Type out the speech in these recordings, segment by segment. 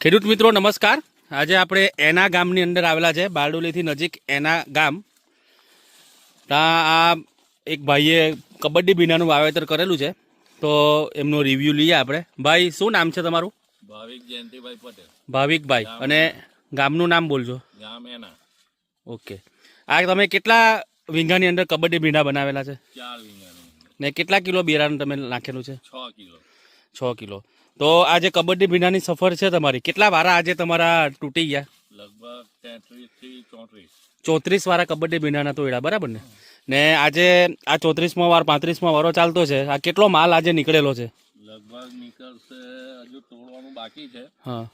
ખેડૂત મિત્રો નમસ્કાર. આજે આપણે એના ગામની અંદર આવેલા છે બારડોલીથી નજીક એના ગામ. ત્યાં આ એક ભાઈએ કબડ્ડી ભીનાનું વાવેતર કરેલું છે. તો એમનો રિવ્યુ લઈએ આપણે. ભાઈ શું નામ છે તમારું? ભાવિક જયંતિભાઈ પટેલ. ભાવિકભાઈ. અને ગામનું નામ બોલજો. ગામ એના. ઓકે. આ તમે કેટલા વીંઘાની અંદર કબડ્ડી ભીંડા બનાવેલા છે? ચાર વીંઘા ને કેટલા કિલો બિયારણ તમે નાખેલું છે? છ કિલો. છ કિલો. તો આજે કબડ્ડી ભીંડાની સફર છે તમારી. કેટલા વારા આજે તમારા તૂટી ગયા? લગભગ ચોત્રીસ. વારા કબડ્ડી ભીંડાના તોડ્યા બરાબર ને? ને આજે આ ચોત્રીસમો વાર પાંત્રીસમો વારો ચાલતો છે. આ કેટલો માલ આજે નીકળેલો છે? લગભગ નીકળશે હજુ તોડવાનું બાકી છે. હા.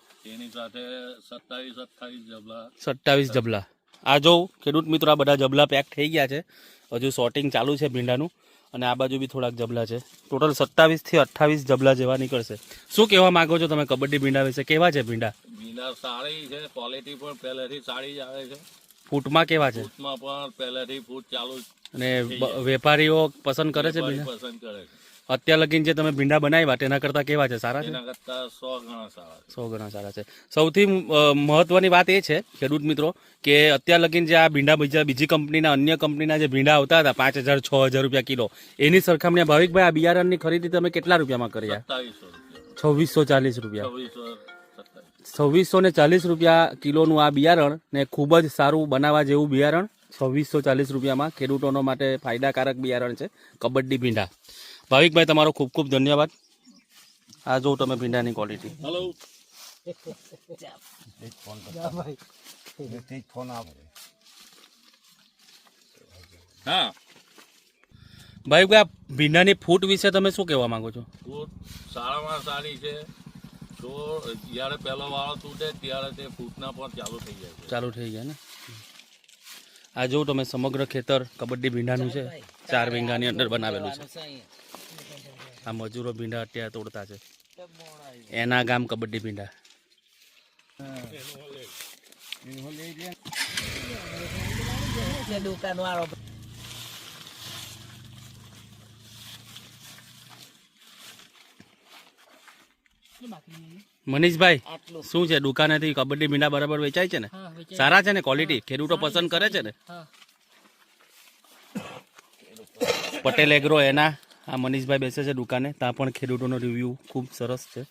સાથે સત્તાવીસ અઠ્ઠાવીસ જબલા. સત્તાવીસ જબલા. આ જો ખેડૂત મિત્રો આ બધા જબલા પેક થઈ ગયા છે. હજુ શોર્ટિંગ ચાલુ છે ભીંડાનું. અને આ બાજુ બી થોડાક જબલા છે. ટોટલ સત્તાવીસથી અઠ્ઠાવીસ જબલા જેવા નીકળશે. શું કહેવા માંગો છો તમે? કબડ્ડી ભીંડા વિશે કેવા છે ભીંડા? ભીંડા સારી છે ક્વોલિટી પણ પહેલેથી સારી જ આવે છે. ફૂટમાં કેવા છે? ફૂટમાં પણ પહેલેથી ફૂટ ચાલુ અને વેપારીઓ પસંદ કરે છે ભીંડા? પસંદ કરે છે. અત્યાર લગીન જે તમે ભીંડા બનાવ્યા તેના કરતાં કેવા છે? સારા છે? એના કરતા સો ગણા સારા છે. સો ગણા સારા છે. સૌથી અ, મહત્વની વાત એ છે ખેડૂત મિત્રો કે અત્યાર લગીન જે આ ભીંડા બીજા બીજી કંપનીના અન્ય કંપનીના જે ભીંડા આવતા હતા પાંચ હજાર છ હજાર રૂપિયા કિલો એની સરખામણી ભાવિકભાઈ આ બિયારણની ખરીદી તમે કેટલા રૂપિયામાં કરી આ? સત્તાવીસો રૂપિયા. છવ્વીસો ચાલીસ રૂપિયા. છવ્વીસો સત્તાવીસ. છવ્વીસો ને ચાલીસ રૂપિયા કિલોનું આ બિયારણ ને ખૂબ જ સારું બનાવવા જેવું બિયારણ છવ્વીસો ચાલીસ રૂપિયામાં ખેડૂતોનો માટે ફાયદાકારક બિયારણ છે કબડ્ડી ભીંડા. ભાવિકભાઈ તમારો ખૂબ ખૂબ ધન્યવાદ. આ જો તમે ભીંડાની ક્વોલિટી હલો હા. ભાવિકભાઈ આ ભીંડાની ફૂટ વિશે તમે શું કહેવા માંગો છો? ફૂટ સારામાં સારી છે. તો જ્યારે પહેલો વાળો તૂટે ત્યારે તે ફૂટના પણ ચાલુ થઈ જાય છે. ચાલુ થઈ જાય ને? આ જો તમે સમગ્ર ખેતર કબડ્ડી ભીંડાનું છે. ચાર વીંગાની અંદર બનાવેલું છે. આ મજૂરો ભીંડા અત્યારે તોડતા છે. એના ગામ કબડ્ડી ભીંડા. મનીષભાઈ શું છે? દુકાનેથી કબડ્ડી ભીંડા બરાબર વેચાય છે ને? સારા છે ને ક્વોલિટી ખેડૂતો પસંદ કરે છે ને? પટેલ એગ્રો એના. આ મનીષભાઈ બેસે છે દુકાને ત્યાં પણ ખેડૂતોનો રિવ્યૂ ખૂબ સરસ છે.